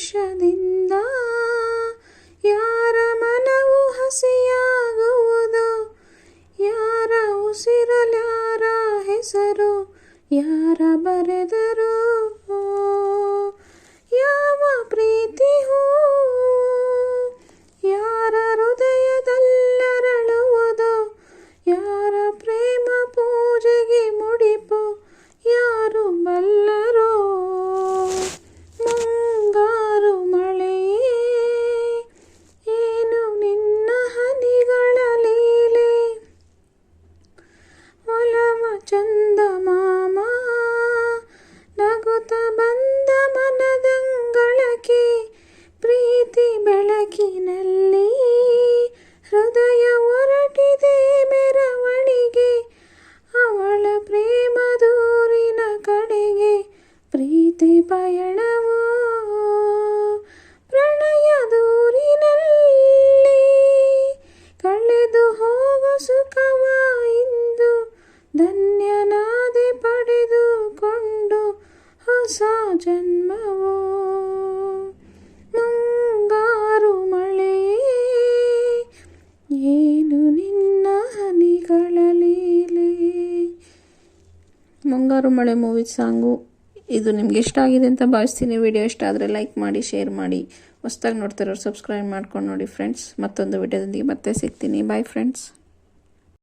ಸ್ಪರ್ಶದಿಂದ ಯಾರ ಮನವು ಹಸಿಯಾಗುವುದು ಯಾರ ಉಸಿರಲಾರ ಹೆಸರು ಯಾರ ಬರೆದರು ಬೆಳಕಿನಲ್ಲಿ ಹೃದಯ ಹೊರಟಿದೆ ಮೆರವಣಿಗೆ. ಅವಳ ಪ್ರೇಮ ದೂರಿನ ಕಡೆಗೆ, ಪ್ರೀತಿ ಪಯಣವೋ. ಪ್ರಣಯ ದೂರಿನಲ್ಲಿ ಕಳೆದು ಹೋಗು ಸುಖವ ಇಂದು. ಧನ್ಯನಾದೆ ಪಡೆದುಕೊಂಡು ಹೊಸ ಜನ್ಮವೋ. ಮುಂಗಾರು ಮಳೆ ಮೂವಿ ಸಾಂಗು. ಇದು ನಿಮ್ಗೆ ಇಷ್ಟ ಆಗಿದೆ ಅಂತ ಭಾವಿಸ್ತೀನಿ. ವಿಡಿಯೋ ಇಷ್ಟ ಆದರೆ ಲೈಕ್ ಮಾಡಿ ಶೇರ್ ಮಾಡಿ. ಹೊಸ್ದಾಗಿ ನೋಡ್ತಿರೋರು ಸಬ್ಸ್ಕ್ರೈಬ್ ಮಾಡ್ಕೊಂಡು ನೋಡಿ ಫ್ರೆಂಡ್ಸ್ ಮತ್ತೊಂದು ವಿಡಿಯೋದೊಂದಿಗೆ ಮತ್ತೆ ಸಿಗ್ತೀನಿ. Bye friends